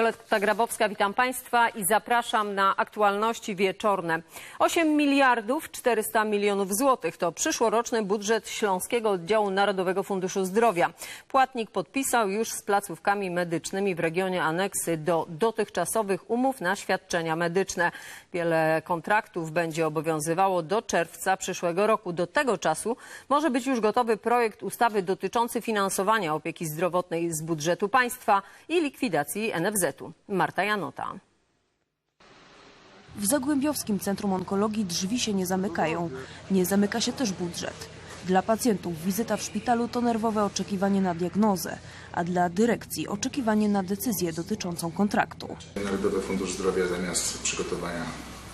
pela Violetta Grabowska, witam Państwa i zapraszam na aktualności wieczorne. 8 miliardów 400 milionów złotych to przyszłoroczny budżet Śląskiego Oddziału Narodowego Funduszu Zdrowia. Płatnik podpisał już z placówkami medycznymi w regionie aneksy do dotychczasowych umów na świadczenia medyczne. Wiele kontraktów będzie obowiązywało do czerwca przyszłego roku. Do tego czasu może być już gotowy projekt ustawy dotyczący finansowania opieki zdrowotnej z budżetu państwa i likwidacji NFZ-u. Marta Janota. W Zagłębiowskim Centrum Onkologii drzwi się nie zamykają. Nie zamyka się też budżet. Dla pacjentów wizyta w szpitalu to nerwowe oczekiwanie na diagnozę, a dla dyrekcji oczekiwanie na decyzję dotyczącą kontraktu. Narodowy Fundusz Zdrowia zamiast przygotowania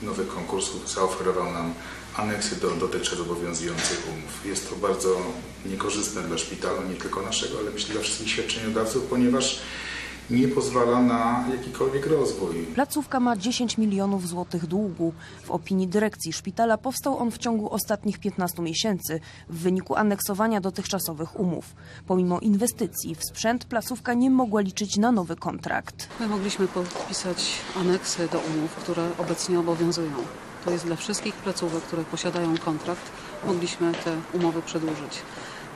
nowych konkursów zaoferował nam aneksy do dotychczas obowiązujących umów. Jest to bardzo niekorzystne dla szpitala, nie tylko naszego, ale myślę dla wszystkich świadczeniodawców, ponieważ nie pozwala na jakikolwiek rozwój. Placówka ma 10 milionów złotych długu. W opinii dyrekcji szpitala powstał on w ciągu ostatnich 15 miesięcy w wyniku aneksowania dotychczasowych umów. Pomimo inwestycji w sprzęt placówka nie mogła liczyć na nowy kontrakt. My mogliśmy podpisać aneksy do umów, które obecnie obowiązują. To jest dla wszystkich placówek, które posiadają kontrakt, mogliśmy te umowy przedłużyć.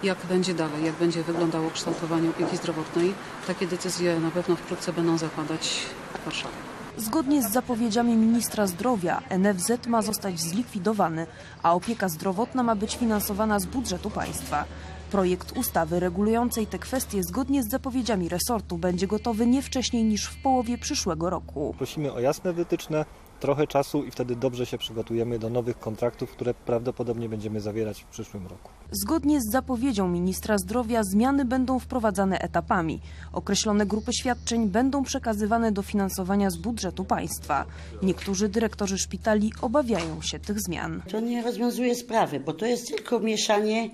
Jak będzie dalej, jak będzie wyglądało kształtowanie opieki zdrowotnej, takie decyzje na pewno wkrótce będą zapadać w Warszawie. Zgodnie z zapowiedziami ministra zdrowia NFZ ma zostać zlikwidowany, a opieka zdrowotna ma być finansowana z budżetu państwa. Projekt ustawy regulującej te kwestie zgodnie z zapowiedziami resortu będzie gotowy nie wcześniej niż w połowie przyszłego roku. Prosimy o jasne wytyczne, trochę czasu i wtedy dobrze się przygotujemy do nowych kontraktów, które prawdopodobnie będziemy zawierać w przyszłym roku. Zgodnie z zapowiedzią ministra zdrowia zmiany będą wprowadzane etapami. Określone grupy świadczeń będą przekazywane do finansowania z budżetu państwa. Niektórzy dyrektorzy szpitali obawiają się tych zmian. To nie rozwiązuje sprawy, bo to jest tylko mieszanie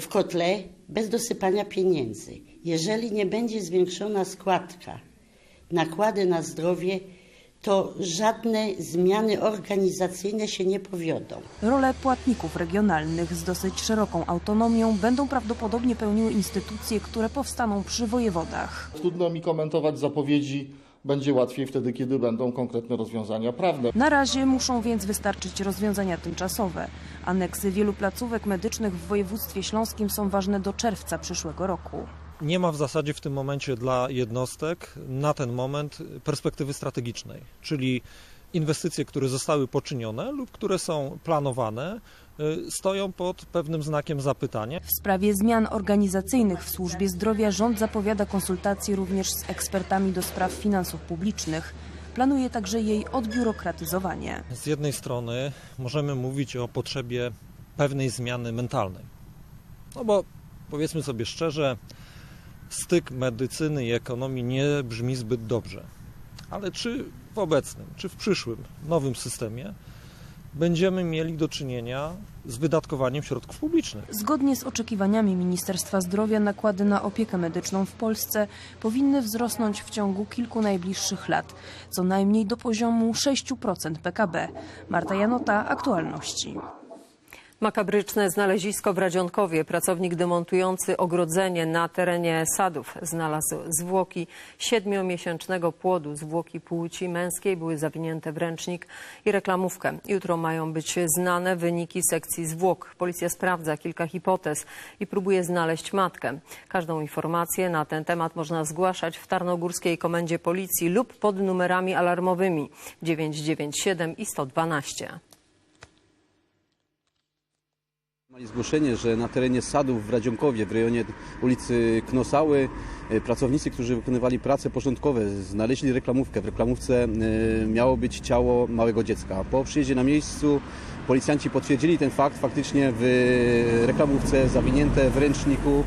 w kotle bez dosypania pieniędzy. Jeżeli nie będzie zwiększona składka, nakłady na zdrowie, to żadne zmiany organizacyjne się nie powiodą. Rolę płatników regionalnych z dosyć szeroką autonomią będą prawdopodobnie pełniły instytucje, które powstaną przy wojewodach. Trudno mi komentować zapowiedzi. Będzie łatwiej wtedy, kiedy będą konkretne rozwiązania prawne. Na razie muszą więc wystarczyć rozwiązania tymczasowe. Aneksy wielu placówek medycznych w województwie śląskim są ważne do czerwca przyszłego roku. Nie ma w zasadzie w tym momencie dla jednostek na ten moment perspektywy strategicznej, czyli inwestycje, które zostały poczynione lub które są planowane, stoją pod pewnym znakiem zapytania. W sprawie zmian organizacyjnych w służbie zdrowia rząd zapowiada konsultacje również z ekspertami do spraw finansów publicznych. Planuje także jej odbiurokratyzowanie. Z jednej strony możemy mówić o potrzebie pewnej zmiany mentalnej. No bo powiedzmy sobie szczerze, styk medycyny i ekonomii nie brzmi zbyt dobrze. Ale czy w obecnym, czy w przyszłym nowym systemie będziemy mieli do czynienia z wydatkowaniem środków publicznych? Zgodnie z oczekiwaniami Ministerstwa Zdrowia nakłady na opiekę medyczną w Polsce powinny wzrosnąć w ciągu kilku najbliższych lat, co najmniej do poziomu 6% PKB. Marta Janota, Aktualności. Makabryczne znalezisko w Radzionkowie. Pracownik demontujący ogrodzenie na terenie sadów znalazł zwłoki siedmiomiesięcznego płodu. Zwłoki płci męskiej były zawinięte w ręcznik i reklamówkę. Jutro mają być znane wyniki sekcji zwłok. Policja sprawdza kilka hipotez i próbuje znaleźć matkę. Każdą informację na ten temat można zgłaszać w Tarnogórskiej Komendzie Policji lub pod numerami alarmowymi 997 i 112. zgłoszenie, że na terenie sadów w Radzionkowie, w rejonie ulicy Knosały, e, pracownicy, którzy wykonywali prace porządkowe, znaleźli reklamówkę. W reklamówce e, miało być ciało małego dziecka. Po przyjeździe na miejscu policjanci potwierdzili ten fakt. Faktycznie w reklamówce zawinięte w ręczniku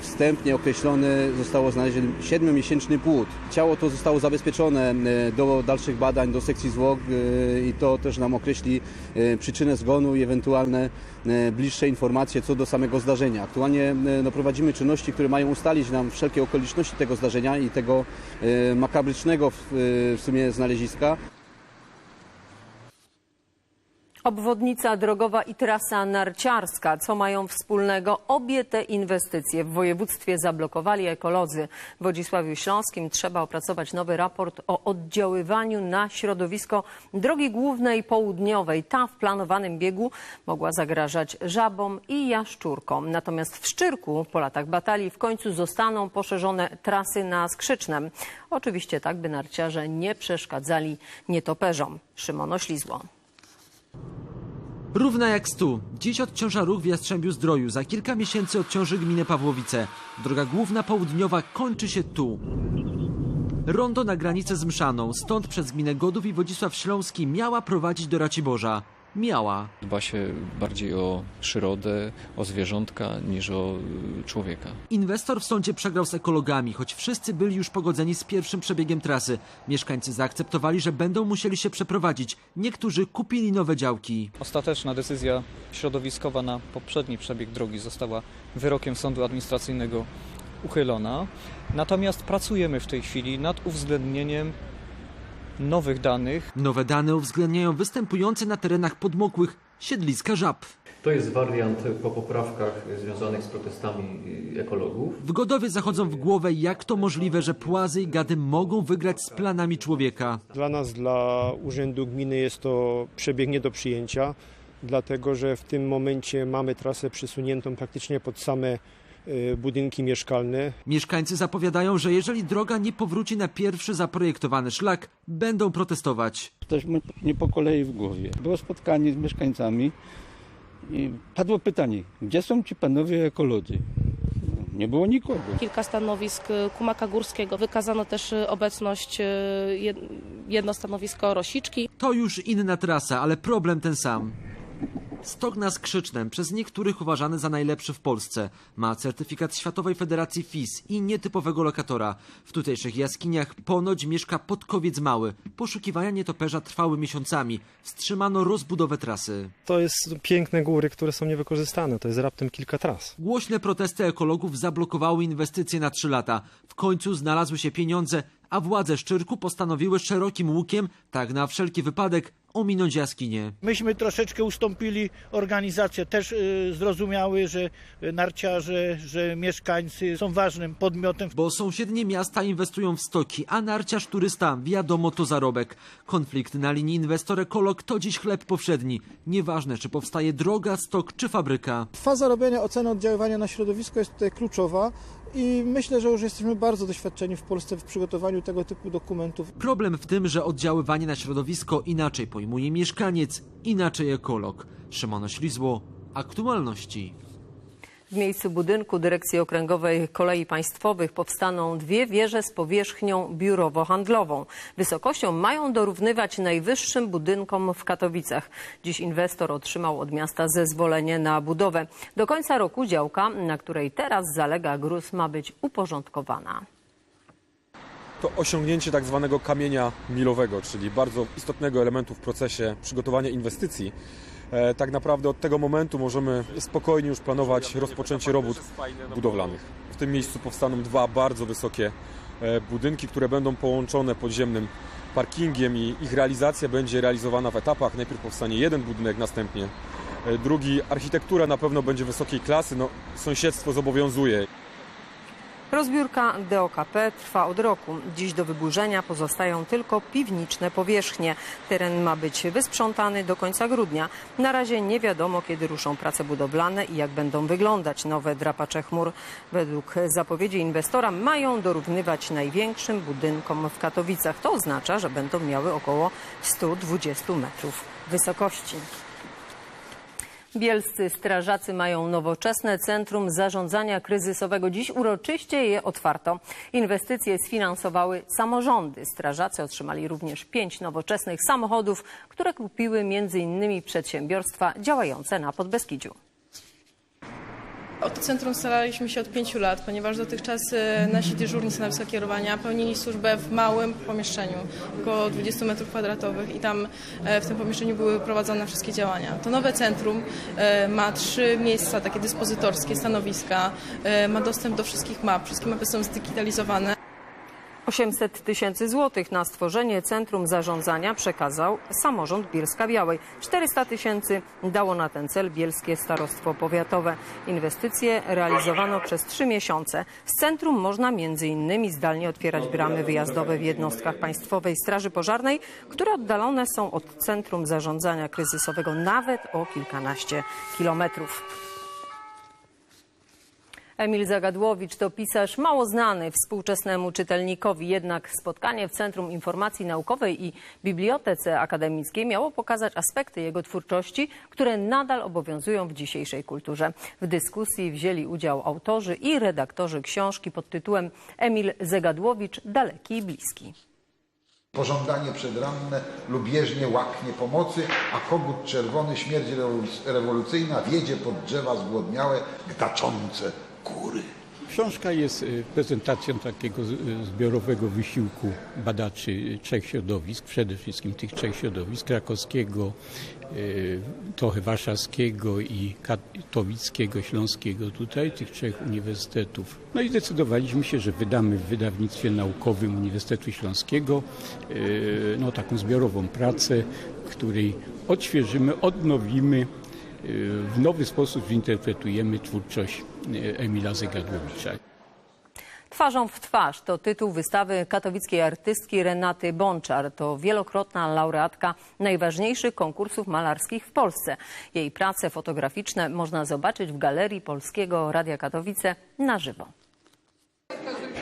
wstępnie określony zostało znaleziony 7-miesięczny płód. Ciało to zostało zabezpieczone e, do dalszych badań, do sekcji zwłok e, i to też nam określi e, przyczynę zgonu i ewentualne e, bliższe informacje co do samego zdarzenia. Aktualnie e, no, prowadzimy czynności, które mają ustalić nam wszelkie okoliczności tego zdarzenia i tego e, makabrycznego e, w sumie znaleziska. Obwodnica drogowa i trasa narciarska. Co mają wspólnego? Obie te inwestycje w województwie zablokowali ekolodzy. W Wodzisławiu Śląskim trzeba opracować nowy raport o oddziaływaniu na środowisko drogi głównej południowej. Ta w planowanym biegu mogła zagrażać żabom i jaszczurkom. Natomiast w Szczyrku po latach batalii w końcu zostaną poszerzone trasy na Skrzycznem. Oczywiście tak, by narciarze nie przeszkadzali nietoperzom. Szymon Oślizło. Równa jak stu. Dziś odciąża ruch w Jastrzębiu Zdroju. Za kilka miesięcy odciąży gminę Pawłowice. Droga główna południowa kończy się tu. Rondo na granicę z Mszaną. Stąd przez gminę Godów i Wodzisław Śląski miała prowadzić do Raciborza. Miała. Dba się bardziej o przyrodę, o zwierzątka niż o y, człowieka. Inwestor w sądzie przegrał z ekologami, choć wszyscy byli już pogodzeni z pierwszym przebiegiem trasy. Mieszkańcy zaakceptowali, że będą musieli się przeprowadzić. Niektórzy kupili nowe działki. Ostateczna decyzja środowiskowa na poprzedni przebieg drogi została wyrokiem sądu administracyjnego uchylona. Natomiast pracujemy w tej chwili nad uwzględnieniem nowych danych. Nowe dane uwzględniają występujące na terenach podmokłych siedliska żab. To jest wariant po poprawkach związanych z protestami ekologów. W Godowie zachodzą w głowę, jak to możliwe, że płazy i gady mogą wygrać z planami człowieka. Dla nas, dla Urzędu Gminy jest to przebieg nie do przyjęcia, dlatego że w tym momencie mamy trasę przesuniętą praktycznie pod same y, budynki mieszkalne. Mieszkańcy zapowiadają, że jeżeli droga nie powróci na pierwszy zaprojektowany szlak, będą protestować. Ktoś nie po kolei w głowie. Było spotkanie z mieszkańcami i padło pytanie, gdzie są ci panowie ekolodzy? Nie było nikogo. Kilka stanowisk Kumaka Górskiego. Wykazano też obecność jed- jedno stanowisko Rosiczki. To już inna trasa, ale problem ten sam. Stok na Skrzycznem, przez niektórych uważany za najlepszy w Polsce, ma certyfikat Światowej Federacji FIS i nietypowego lokatora. W tutejszych jaskiniach ponoć mieszka podkowiec mały. Poszukiwania nietoperza trwały miesiącami. Wstrzymano rozbudowę trasy. To jest piękne góry, które są niewykorzystane. To jest raptem kilka tras. Głośne protesty ekologów zablokowały inwestycje na trzy lata. W końcu znalazły się pieniądze, a władze Szczyrku postanowiły szerokim łukiem, tak na wszelki wypadek, ominąć jaskinie. Myśmy troszeczkę ustąpili, organizacje też y, zrozumiały, że narciarze, że mieszkańcy są ważnym podmiotem. Bo sąsiednie miasta inwestują w stoki, a narciarz turysta, wiadomo, to zarobek. Konflikt na linii inwestor-ekolog to dziś chleb powszedni. Nieważne, czy powstaje droga, stok czy fabryka. Faza robienia oceny oddziaływania na środowisko jest tutaj kluczowa i myślę, że już jesteśmy bardzo doświadczeni w Polsce w przygotowaniu tego typu dokumentów. Problem w tym, że oddziaływanie na środowisko inaczej pojmuje mieszkaniec, inaczej ekolog. Szymon Ślizło, aktualności. W miejscu budynku Dyrekcji Okręgowej Kolei Państwowych powstaną dwie wieże z powierzchnią biurowo-handlową. Wysokością mają dorównywać najwyższym budynkom w Katowicach. Dziś inwestor otrzymał od miasta zezwolenie na budowę. Do końca roku działka, na której teraz zalega gruz, ma być uporządkowana. To osiągnięcie tak zwanego kamienia milowego, czyli bardzo istotnego elementu w procesie przygotowania inwestycji. E, tak naprawdę od tego momentu możemy spokojnie już planować rozpoczęcie robót budowlanych. W tym miejscu powstaną dwa bardzo wysokie e, budynki, które będą połączone podziemnym parkingiem i ich realizacja będzie realizowana w etapach. Najpierw powstanie jeden budynek, następnie e, drugi. Architektura na pewno będzie wysokiej klasy, no, sąsiedztwo zobowiązuje. Rozbiórka DOKP trwa od roku. Dziś do wyburzenia pozostają tylko piwniczne powierzchnie. Teren ma być wysprzątany do końca grudnia. Na razie nie wiadomo, kiedy ruszą prace budowlane i jak będą wyglądać nowe drapacze chmur. Według zapowiedzi inwestora mają dorównywać największym budynkom w Katowicach. To oznacza, że będą miały około 120 metrów wysokości. Bielscy strażacy mają nowoczesne centrum zarządzania kryzysowego. Dziś uroczyście je otwarto. Inwestycje sfinansowały samorządy. Strażacy otrzymali również pięć nowoczesnych samochodów, które kupiły m.in. przedsiębiorstwa działające na Podbeskidziu. O to centrum staraliśmy się od pięciu lat, ponieważ dotychczas nasi dyżurni stanowiska kierowania pełnili służbę w małym pomieszczeniu, około 20 m2 i tam e, w tym pomieszczeniu były prowadzone wszystkie działania. To nowe centrum e, ma trzy miejsca takie dyspozytorskie, stanowiska, e, ma dostęp do wszystkich map, wszystkie mapy są zdigitalizowane. 800 tysięcy złotych na stworzenie centrum zarządzania przekazał samorząd Bielska-Białej. 400 tysięcy dało na ten cel Bielskie Starostwo Powiatowe. Inwestycje realizowano przez trzy miesiące. Z centrum można m.in. zdalnie otwierać bramy wyjazdowe w jednostkach Państwowej Straży Pożarnej, które oddalone są od centrum zarządzania kryzysowego nawet o kilkanaście kilometrów. Emil Zagadłowicz to pisarz mało znany współczesnemu czytelnikowi, jednak spotkanie w Centrum Informacji Naukowej i Bibliotece Akademickiej miało pokazać aspekty jego twórczości, które nadal obowiązują w dzisiejszej kulturze. W dyskusji wzięli udział autorzy i redaktorzy książki pod tytułem Emil Zagadłowicz Daleki i Bliski. Pożądanie przedranne lubieżnie łaknie pomocy, a kogut czerwony śmierć rewoluc- rewolucyjna wiedzie pod drzewa zgłodniałe, gdaczące kury. Książka jest y, prezentacją takiego y, zbiorowego wysiłku badaczy trzech środowisk, przede wszystkim tych trzech środowisk, krakowskiego, y, trochę warszawskiego i katowickiego, śląskiego tutaj, tych trzech uniwersytetów. No i zdecydowaliśmy się, że wydamy w wydawnictwie naukowym Uniwersytetu Śląskiego y, no, taką zbiorową pracę, której odświeżymy, odnowimy w nowy sposób zinterpretujemy twórczość y, Emila Zegadłowicza. Twarzą w twarz to tytuł wystawy katowickiej artystki Renaty Bączar. To wielokrotna laureatka najważniejszych konkursów malarskich w Polsce. Jej prace fotograficzne można zobaczyć w Galerii Polskiego Radia Katowice na żywo.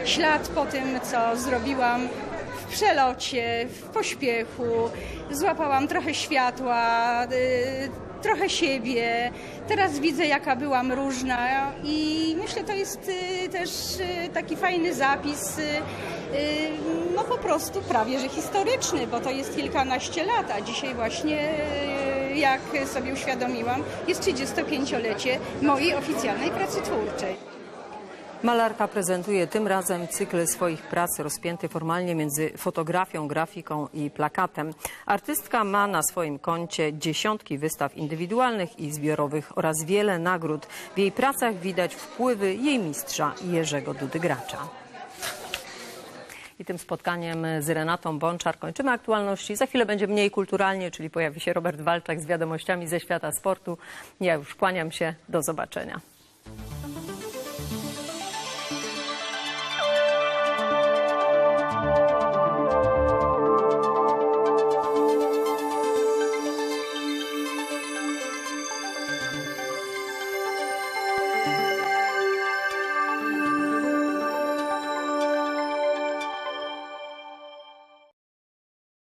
ślad po tym, co zrobiłam w przelocie, w pośpiechu. Złapałam trochę światła, y, trochę siebie. Teraz widzę, jaka byłam różna i myślę, to jest y, też y, taki fajny zapis, y, no po prostu prawie, że historyczny, bo to jest kilkanaście lat, a dzisiaj właśnie, jak sobie uświadomiłam, jest 35-lecie mojej oficjalnej pracy twórczej. Malarka prezentuje tym razem cykl swoich prac rozpięty formalnie między fotografią, grafiką i plakatem. Artystka ma na swoim koncie dziesiątki wystaw indywidualnych i zbiorowych oraz wiele nagród. W jej pracach widać wpływy jej mistrza Jerzego Dudy-Gracza. I tym spotkaniem z Renatą Bączar kończymy aktualności. Za chwilę będzie mniej kulturalnie, czyli pojawi się Robert Walczak z wiadomościami ze świata sportu. Ja już kłaniam się. Do zobaczenia.